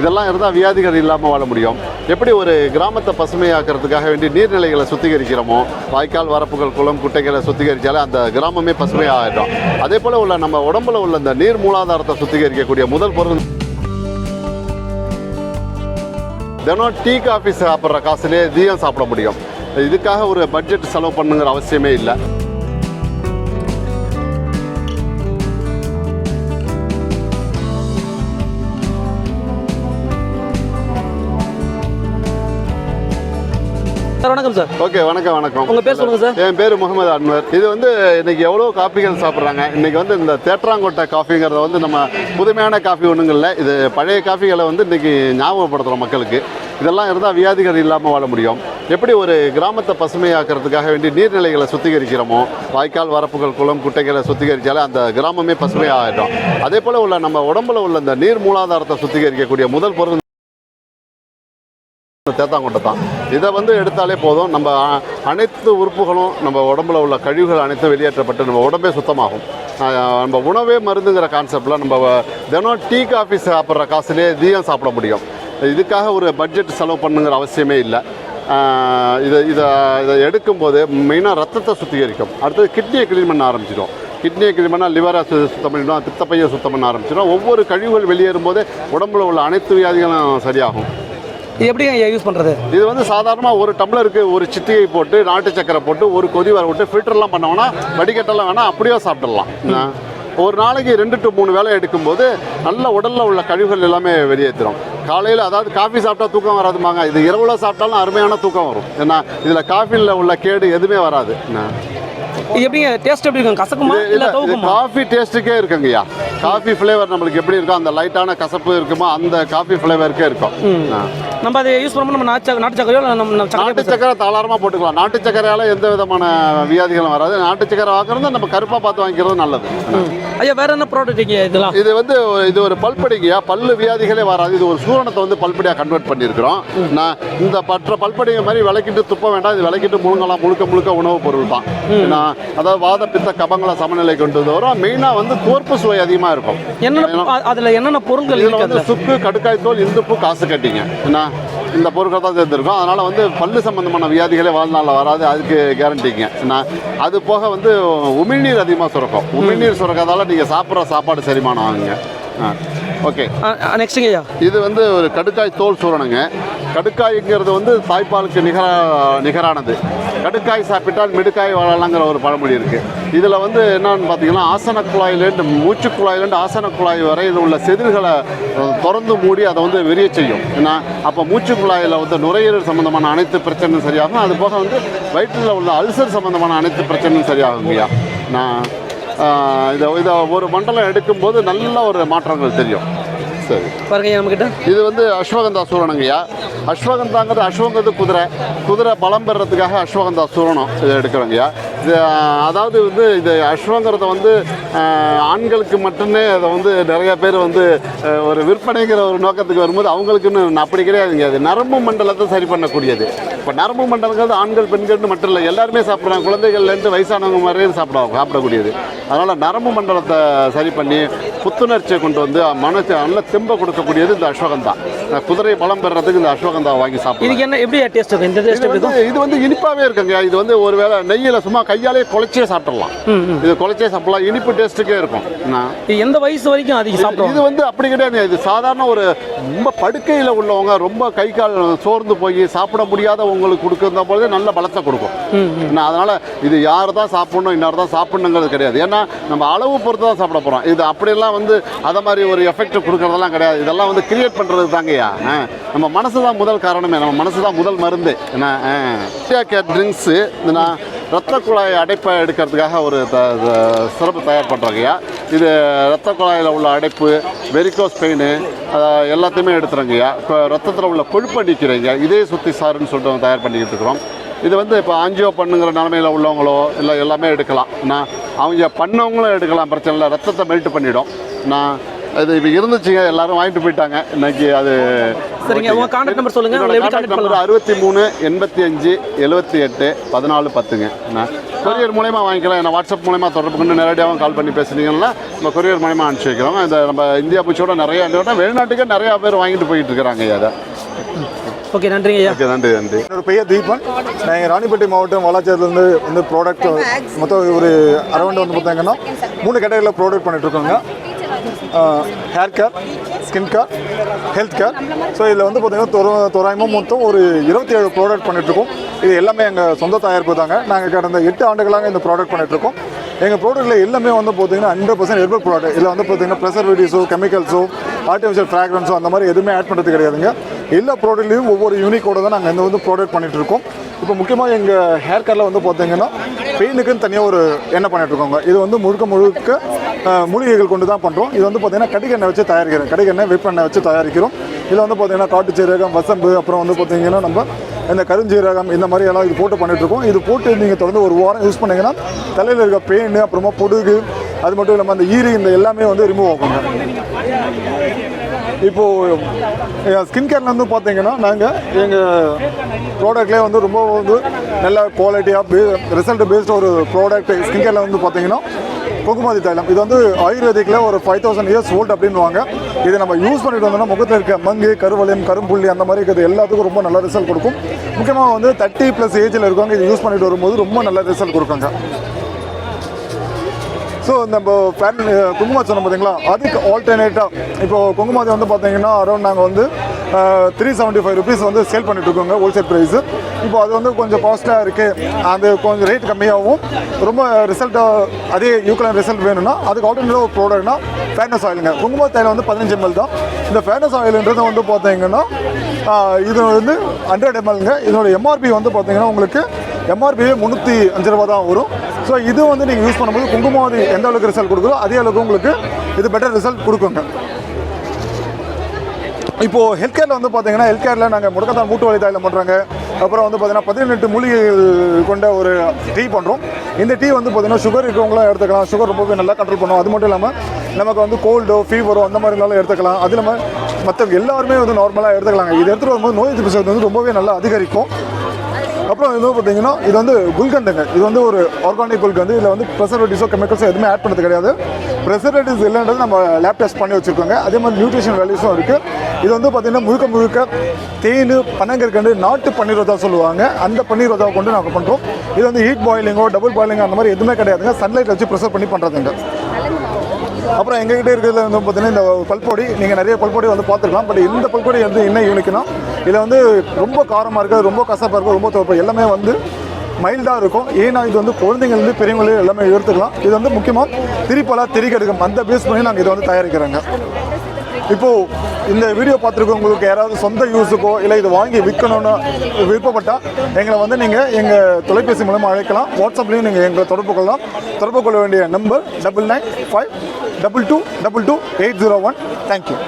இதெல்லாம் இருந்தால் வியாதிகள் இல்லாமல் வாழ முடியும். எப்படி ஒரு கிராமத்தை பசுமையாக்கிறதுக்காக வேண்டி நீர்நிலைகளை சுத்திகரிக்கிறோமோ வாய்க்கால் வரப்புகள் குளம் குட்டைகளை சுத்திகரித்தாலே அந்த கிராமமே பசுமையாகிடும் அதே போல் உள்ள நம்ம உடம்புல உள்ள இந்த நீர் மூலாதாரத்தை சுத்திகரிக்கக்கூடிய முதல் பொருள் தினம் டீ காஃபி சாப்பிட்ற காசுலேயே தீயம் சாப்பிட முடியும். இதுக்காக ஒரு பட்ஜெட் செலவு பண்ணுங்கிற அவசியமே இல்லை. சார் வணக்கம் சார். ஓகே வணக்கம் வணக்கம். உங்க பேர் சொல்லுங்க சார். என் பேர் முகமது அன்வர். இது வந்து இன்னைக்கு எவ்வளோ காஃபிகள் சாப்பிட்றாங்க? இன்னைக்கு வந்து இந்த தேற்றாங்கொட்டை காஃபிங்கிறத வந்து நம்ம புதுமையான காஃபி ஒன்றுங்கள்ல இது பழைய காஃபிகளை வந்து இன்னைக்கு ஞாபகப்படுத்துகிறோம் மக்களுக்கு. இதெல்லாம் இருந்தால் வியாதிகள் இல்லாமல் வாழ முடியும். எப்படி ஒரு கிராமத்தை பசுமையாக்குறதுக்காக வேண்டி நீர்நிலைகளை சுத்திகரிக்கிறோமோ வாய்க்கால் வரப்புகள் குளம் குட்டைகளை சுத்திகரித்தாலே அந்த கிராமமே பசுமையாகிடும் அதே போல் உள்ள நம்ம உடம்புல உள்ள இந்த நீர் மூலாதாரத்தை சுத்திகரிக்கக்கூடிய முதல் பொருள் தேத்தாங்கொட்டை தான் இதை வந்து எடுத்தாலே போதும். நம்ம அனைத்து உறுப்புகளும் நம்ம உடம்புல உள்ள கழிவுகள் அனைத்தும் வெளியேற்றப்பட்டு நம்ம உடம்பே சுத்தமாகும். நம்ம உணவே மருந்துங்கிற கான்செப்டில் நம்ம தினம் டீ காஃபி சாப்பிட்ற காசுலேயே இதையும் சாப்பிட முடியும். இதுக்காக ஒரு பட்ஜெட் செலவு பண்ணுங்கிற அவசியமே இல்லை. இதை இதை இதை எடுக்கும்போது மெயினாக ரத்தத்தை சுத்திகரிக்கும். அடுத்தது கிட்னியை க்ளீன் பண்ண ஆரம்பிச்சிடும். கிட்னியை க்ளீன் பண்ணால் லிவரை சுத்தம் பண்ணிடும் பித்தப்பையை சுத்தம் பண்ண ஆரம்பிச்சிடும். ஒவ்வொரு கழிவுகள் வெளியேறும் போதே உடம்புல உள்ள அனைத்து வியாதிகளும் சரியாகும். இது எப்படி யூஸ் பண்ணுறது இது வந்து சாதாரணமாக ஒரு டம்ளருக்கு ஒரு சிட்டிகை போட்டு நாட்டு சக்கரை போட்டு ஒரு கொதி வர விட்டு ஃபில்டர்லாம் பண்ணோம்னா வடிகட்டெல்லாம் வேணால் அப்படியே சாப்பிட்டுடலாம் என்ன? ஒரு நாளைக்கு ரெண்டு டு மூணு வேளை எடுக்கும்போது நல்ல உடலில் உள்ள கழிவுகள் எல்லாமே வெளியேற்றிடும் காலையில் அதாவது காஃபி சாப்பிட்டா தூக்கம் வராதுமாங்க இது இரவுல சாப்பிட்டாலும் அருமையான தூக்கம் வரும். ஏன்னா இதில் காஃபியில் உள்ள கேடு எதுவுமே வராது. என்ன? இது எப்படி டேஸ்ட் எப்படி இருக்கும்? கசக்குமா இல்லை காஃபி டேஸ்ட்டுக்கே இருக்குங்கய்யா காஃபி ஃப்ளேவர் நம்மளுக்கு எப்படி இருக்கோ அந்த லைட்டான கசப்பு இருக்குமோ அந்த காஃபி ஃப்ளேவருக்கே இருக்கும். நம்ம அதை யூஸ் பண்ணும்போது நம்ம நாட்டு நாட்டு சக்கரையோ நம்ம நாட்டு சக்கரை தாராளமாக போட்டுக்கலாம். நாட்டு சக்கரையால் எந்த விதமான வியாதிகளும் வராது. நாட்டு சக்கரை வாங்குறது நம்ம கருப்பாக பார்த்து வாங்கிக்கிறது நல்லது. ஐயா வேற என்ன ப்ராடக்ட் இதெல்லாம்? இது வந்து இது ஒரு பல்படிங்கயா பல்லு வியாதிகளே வராது. இது ஒரு சூரணத்தை வந்து பல்படியாக கன்வெர்ட் பண்ணியிருக்கிறோம். நான் இந்த பற்ற பல்படிங்க மாதிரி விளக்கிட்டு துப்ப வேண்டாம். இது விளக்கிட்டு முழுங்கலாம் முழுக்க முழுக்க உணவுப் பொருள் தான். ஏன்னா, அதாவது வாத பித்த கபங்களை சமநிலை கொண்டு வரும் மெயினாக வந்து தோற்பு சுவை அதிகமாக இருக்கும். என்னென்ன அ- அதுல என்னென்ன பொருட்கள் இதில் வந்து சுக்கு கடுக்காய் தோல் இந்துப்பு காசு கட்டிங்க. என்ன இந்த பொருட்கள் தான் சேர்ந்துருக்கும். அதனால் வந்து பல்லு சம்பந்தமான வியாதிகளே வாழ்நாளில் வராது. அதுக்கு கேரண்டிங்க என்ன அது போக வந்து உமிழ்நீர் அதிகமாக சுரக்கும். உமிழ்நீர் சுரக்கிறதால நீங்கள் சாப்பிட்ற சாப்பாடு செரிமானம் ஆகுங்க. ஓகே. நெக்ஸ்ட்டுங்க ஐயா. இது வந்து ஒரு கடுக்காய் தோல் சூரணங்க. கடுக்காய்ங்கிறது வந்து தாய்ப்பாலுக்கு நிகரா நிகரானது. கடுக்காய் சாப்பிட்டால் மிடுக்காய் வாழலாங்கிற ஒரு பழமொழி இருக்குது இதில் வந்து என்னன்னு பார்த்தீங்கன்னா ஆசன குழாயிலேருந்து மூச்சு குழாயிலேருந்து ஆசன குழாய் வரை இது உள்ள செதில்களை திறந்து மூடி அதை வந்து விரிய செய்யும். ஏன்னா அப்போ மூச்சு குழாயில் வந்து நுரையீரல் சம்மந்தமான அனைத்து பிரச்சனையும் சரியாகும். அது போக வந்து வயிற்றில் உள்ள அல்சர் சம்மந்தமான அனைத்து பிரச்சனையும் சரியாகுங்கய்யா நான் ஆஹ், இதை இதை ஒரு மண்டலம் எடுக்கும்போது நல்ல ஒரு மாற்றங்கள் தெரியும். சரி. பாருங்க ஐயா நம்மக்கிட்ட இது வந்து அஸ்வகந்தா சூரணங்கய்யா அஸ்வகந்தாங்கிறது அஸ்வங்கிறது குதிரை. குதிரை பலம் பெறதுக்காக அஸ்வகந்தா சூரணம் இதை எடுக்கிறோங்கய்யா அதாவது வந்து இது அஸ்வங்கிறத வந்து ஆண்களுக்கு மட்டுமே அதை வந்து நிறைய பேர் வந்து ஒரு விற்பனைங்கிற ஒரு நோக்கத்துக்கு வரும்போது அவங்களுக்குன்னு அப்படி கிடையாதுங்க. அது நரம்பு மண்டலத்தை சரி பண்ணக்கூடியது. இப்போ நரம்பு மண்டலங்கிறது ஆண்கள் பெண்கள்னு மட்டும் இல்லை எல்லாருமே சாப்பிட்றாங்க குழந்தைகள்லேருந்து வயசானவங்க மாதிரியும் சாப்பிடுவாங்க சாப்பிடக்கூடியது. அதனால் நரம்பு மண்டலத்தை சரி பண்ணி புத்துணர்ச்சியை கொண்டு வந்து மனசு நல்ல தெம்பை கொடுக்கக்கூடியது இந்த அஸ்வகந்தா. குதிரை பலம் பெறதுக்கு இந்த அஸ்வகந்தா வாங்கி சாப்பிடுவோம் இதுக்கு என்ன எப்படி டேஸ்ட் இது வந்து இது வந்து இனிப்பாவே இருக்குங்க. இது வந்து ஒருவேளை நெய்யில சும்மா கையாலே குழைச்சே சாப்பிடலாம். இது குழைச்சே சாப்பிடலாம். இனிப்பு டேஸ்ட்டுக்கே இருக்கும். இது எந்த வயசு வரைக்கும் அதிகம் இது சாப்பிடுவோம் வந்து அப்படி கிடையாது. இது சாதாரண ஒரு ரொம்ப படுக்கையில் உள்ளவங்க ரொம்ப கை கால் சோர்ந்து போய் சாப்பிட முடியாதவங்களுக்கு கொடுக்குற பொழுது நல்ல பலத்தை கொடுக்கும். நான் அதனால இது யார் தான் சாப்பிடணும் இன்னார் தான் சாப்பிடணுங்கிறது கிடையாது. ஏன்னா நம்ம அளவு பொறுத்து தான் சாப்பிட போகிறோம் இது அப்படியெல்லாம் வந்து அதை மாதிரி ஒரு எஃபெக்ட் கொடுக்கறதெல்லாம் கிடையாது. இதெல்லாம் வந்து கிரியேட் பண்ணுறது தாங்கய்யா. நம்ம மனசு தான் முதல் காரணமே. நம்ம மனசு தான் முதல் மருந்து. என்ன? கேட் ட்ரிங்க்ஸு நான் ரத்த குழாய் அடைப்பை எடுக்கிறதுக்காக ஒரு த சிறப்பு தயார் பண்ணுறாங்கய்யா இது ரத்த குழாயில் உள்ள அடைப்பு வெரிகோஸ் பெயின் எல்லாத்தையுமே எடுத்துறோங்கய்யா. இப்போ ரத்தத்தில் உள்ள கொழுப்பு அடிக்கிறீங்க இதே சுற்றி சாருன்னு சொல்லிட்டு தயார் பண்ணிக்கிட்டு இருக்கிறோம். இது வந்து இப்போ ஆஞ்சியோ பண்ணுங்கிற நிலமையில் உள்ளவங்களோ இல்லை எல்லாமே எடுக்கலாம். நான் அவங்க பண்ணவங்களும் எடுக்கலாம். பிரச்சனை இல்லை. ரத்தத்தை மெல்ட் பண்ணிவிடும் நான் அது இப்போ இருந்துச்சுங்க எல்லாரும் வாங்கிட்டு போயிட்டாங்க. இன்னைக்கு அது சரிங்க உங்க கான்டாக்ட் நம்பர் சொல்லுங்க உங்களை எப்படி கான்டாக்ட் பண்ணலாம் அறுபத்தி மூணு எண்பத்தி அஞ்சு எழுபத்தி எட்டு பதினாலு பத்துங்க. என்ன? கொரியர் மூலயமா வாங்கிக்கலாம். என்ன வாட்ஸ்அப் மூலயமா தொடர்பு கொண்டு நேரடியாகவும் கால் பண்ணி பேசுனீங்கன்னா நம்ம கொரியர் மூலயமா அனுப்பிச்சி வைக்கிறோம். இந்த நம்ம இந்தியா பூச்சியோட நிறைய வெளிநாட்டுக்கே நிறையா பேர் வாங்கிட்டு போயிட்டு இருக்கிறாங்க அதை ஓகே நன்றிங்க ஐயா. ஓகே நன்றி நன்றி. என்னோட பெயர் தீபன். நான் ராணிப்பேட்டை மாவட்டம் வாலாச்சாரிலேருந்து வந்து ப்ராடக்ட் மொத்தம் ஒரு அரௌண்ட் வந்து பார்த்தீங்கன்னா மூணு கேட்டகரியில் ப்ராடக்ட் பண்ணிட்டு இருக்கோங்க. Hair care skin care health care so இதில் வந்து பார்த்தீங்கன்னா தொர தோராயமாக மொத்தம் ஒரு இருபத்தி ஏழு ப்ராடக்ட் பண்ணிட்டுருக்கோம். இது எல்லாமே எங்கள் சொந்த தயாரிப்பு தாங்க. நாங்கள் கடந்த எட்டு ஆண்டுகளாக இந்த ப்ராடக்ட் பண்ணிட்டுருக்கோம். எங்கள் ப்ராடக்ட்டில் எல்லாமே வந்து பார்த்தீங்கன்னா ஹண்ட்ரட் பர்சன்ட் ஹெர்பல் ப்ராடக்ட் இதில் வந்து பார்த்தீங்கன்னா ப்ரெசர்வேட்டிவ்ஸோ கெமிக்கல்ஸோ ஆர்டிஃபிஷியல் ஃப்ராக்ரன்ஸோ அந்த மாதிரி எதுவுமே ஆட் பண்ணுறது கிடையாதுங்க. எல்லா ப்ராடக்ட்லேயும் ஒவ்வொரு யூனிக்கோட தான் நாங்கள் இந்த வந்து ப்ராடக்ட் பண்ணிகிட்டு இருக்கோம் இப்போ முக்கியமாக எங்கள் ஹேர் கேரில் வந்து பார்த்தீங்கன்னா பெயினுக்குன்னு தனியாக ஒரு எண்ணெய் பண்ணிட்டு இருக்கோங்க இது வந்து முழுக்க முழுக்க மூலிகைகள் கொண்டு தான் பண்ணுறோம் இது வந்து பார்த்தீங்கன்னா கடிகெண்ணெய் வச்சு தயாரிக்கிறோம். கடிகெண்ணெய் வேப்பெண்ணெய் வச்சு தயாரிக்கிறோம். இதில் வந்து பார்த்திங்கன்னா காட்டு சீரகம் வசம்பு அப்புறம் வந்து பார்த்திங்கன்னா நம்ம இந்த கருஞ்சீரகம் இந்த மாதிரி எல்லாம் இது போட்டு பண்ணிகிட்ருக்கோம் இது போட்டு நீங்கள் தொடர்ந்து ஒரு வாரம் யூஸ் பண்ணீங்கன்னா தலையில் இருக்க பெயின் அப்புறமா பொடுகு அது மட்டும் இல்லாமல் அந்த ஈரி இந்த எல்லாமே வந்து ரிமூவ் ஆகுங்க. இப்போது ஸ்கின் கேரில் வந்து பார்த்தீங்கன்னா நாங்கள் எங்கள் ப்ராடக்ட்லேயே வந்து ரொம்ப வந்து நல்ல குவாலிட்டியாக பே ரிசல்ட் பேஸ்ட் ஒரு ப்ராடக்ட் ஸ்கின் கேரில் வந்து பார்த்தீங்கன்னா குங்குமதி தைலம். இது வந்து ஆயுர்வேதிக்கில் ஒரு ஃபைவ் தௌசண்ட் இயர்ஸ் ஓல்ட் அப்படின்னுவாங்க. இதை நம்ம யூஸ் பண்ணிட்டு வந்தோம்னா முகத்தில் இருக்க மங்கு கருவளையம் கரும்புள்ளி அந்த மாதிரி இருக்கிறது எல்லாத்துக்கும் ரொம்ப நல்ல ரிசல்ட் கொடுக்கும். முக்கியமாக வந்து தேர்ட்டி ப்ளஸ் ஏஜில் இருக்கவங்க இதை யூஸ் பண்ணிட்டு வரும்போது ரொம்ப நல்ல ரிசல்ட் கொடுக்குங்க. ஸோ நம்ம ஃபேன் குங்குமம் சொன்னோம் பார்த்தீங்களா அதுக்கு ஆல்டர்னேட்டாக இப்போது குங்குமாதி வந்து பார்த்தீங்கன்னா அரௌண்ட் நாங்கள் வந்து த்ரீ செவன்ட்டி ஃபைவ் ருபீஸ் வந்து சேல் பண்ணிட்டு இருக்கோங்க ஹோல்சேல் ப்ரைஸு இப்போ அது வந்து கொஞ்சம் காஸ்ட்டாக இருக்குது அது கொஞ்சம் ரேட் கம்மியாகவும் ரொம்ப ரிசல்ட்டாக அதே யூக்கலன் ரிசல்ட் வேணும்னா அதுக்கு ஆல்டர்னேட்டிவ் ஒரு ப்ராடக்ட்னா ஃபேனஸ் ஆயிலுங்க குங்கும தைலம் வந்து பதினஞ்சு எம்எல் தான். இந்த ஃபேனஸ் ஆயிலுன்றது வந்து பார்த்தீங்கன்னா இது வந்து ஹண்ட்ரட் எம்எல்ங்க இதோட எம்ஆர்பி வந்து பார்த்தீங்கன்னா உங்களுக்கு எம்ஆர்பியே முந்நூற்றி அஞ்சு ரூபா தான் வரும். ஸோ இது வந்து நீங்கள் யூஸ் பண்ணும்போது குங்குமம் எந்த அளவுக்கு ரிசல்ட் கொடுக்குதோ அதே அளவுக்கு உங்களுக்கு இது பெட்டர் ரிசல்ட் கொடுக்குங்க. இப்போது ஹெல்த் கேரில் வந்து பார்த்தீங்கன்னா ஹெல்த் கேரில் நாங்கள் முடக்கத்தான் மூட்டு வலி பண்ணுறாங்க அப்புறம் வந்து பார்த்தீங்கன்னா பதினெட்டு மூலிகைகள் கொண்ட ஒரு டீ பண்ணுறோம் இந்த டீ வந்து பார்த்தீங்கன்னா சுகர் இருக்கவங்களாம் எடுத்துக்கலாம். சுகர் ரொம்பவே நல்லா கண்ட்ரோல் பண்ணும். அது மட்டும் இல்லாமல் நமக்கு வந்து கோல்டோ ஃபீவரோ அந்த மாதிரி இருந்தாலும் எடுத்துக்கலாம். அது இல்லாமல் மற்றவங்க எல்லாருமே வந்து நார்மலாக எடுத்துக்கலாங்க. இது எடுத்துகிட்டு வரும்போது நோய் எதிர்ப்பு சக்தி வந்து ரொம்பவே நல்லா அதிகரிக்கும். அப்புறம் இது பார்த்தீங்கன்னா இது வந்து குல்கந்துங்க. இது வந்து ஒரு ஆர்கானிக் குல்கந்து. இதில் வந்து ப்ரெசர்வேட்டிவ்ஸோ கெமிக்கல்ஸோ எதுவுமே ஆட் பண்ணது கிடையாது. ப்ரெசர்வேட்டிவ்ஸ் இல்லைன்றது நம்ம லேப் டெஸ்ட் பண்ணி வச்சுருக்கோங்க. அதே மாதிரி நியூட்ரிஷன் வேல்யூஸும் இருக்குது இது வந்து பார்த்தீங்கன்னா முழுக்க முழுக்க தேன் பனங்கற்கண்டு நாட்டு பன்னீர் ரோஜா சொல்லுவாங்க. அந்த பன்னீர் ரோஜாவை கொண்டு நாங்கள் பண்ணுறோம் இது வந்து ஹீட் பாயிலிங்கோ டபுள் பாயிலிங்கோ அந்த மாதிரி எதுவுமே கிடையாதுங்க. சன்லைட் வச்சு ப்ரிசர்வ் பண்ணி பண்ணுறதுங்க அப்புறம் எங்ககிட்ட இருக்கிறதுல வந்து பார்த்தீங்கன்னா இந்த பல்பொடி நீங்கள் நிறைய பல்பொடி வந்து பார்த்துருக்கலாம். பட் இந்த பல்பொடி வந்து என்ன யூனிக்னா இதில் வந்து ரொம்ப காரமாக இருக்குது ரொம்ப கசப்பாக இருக்கும் ரொம்ப துவப்பு எல்லாமே வந்து மைல்டாக இருக்கும். ஏன்னா இது வந்து குழந்தைங்கள்லேருந்து பெரியவங்களே எல்லாமே எடுத்துக்கலாம். இது வந்து முக்கியமாக திரிப்பலா திரிக்கடுக்கும் அந்த பேஸ் பண்ணி நாங்கள் இதை வந்து தயாரிக்கிறோங்க. இப்போது இந்த வீடியோ பார்த்துருக்க உங்களுக்கு யாராவது சொந்த யூஸுக்கோ இல்லை இது வாங்கி விற்கணும்னு விருப்பப்பட்டால் எங்களை வந்து நீங்கள் எங்கள் தொலைபேசி மூலமாக அழைக்கலாம். வாட்ஸ்அப்லேயும் நீங்கள் எங்களை தொடர்பு கொள்ளலாம். தொடர்பு கொள்ள வேண்டிய number double nine five double two double two eight zero one thank you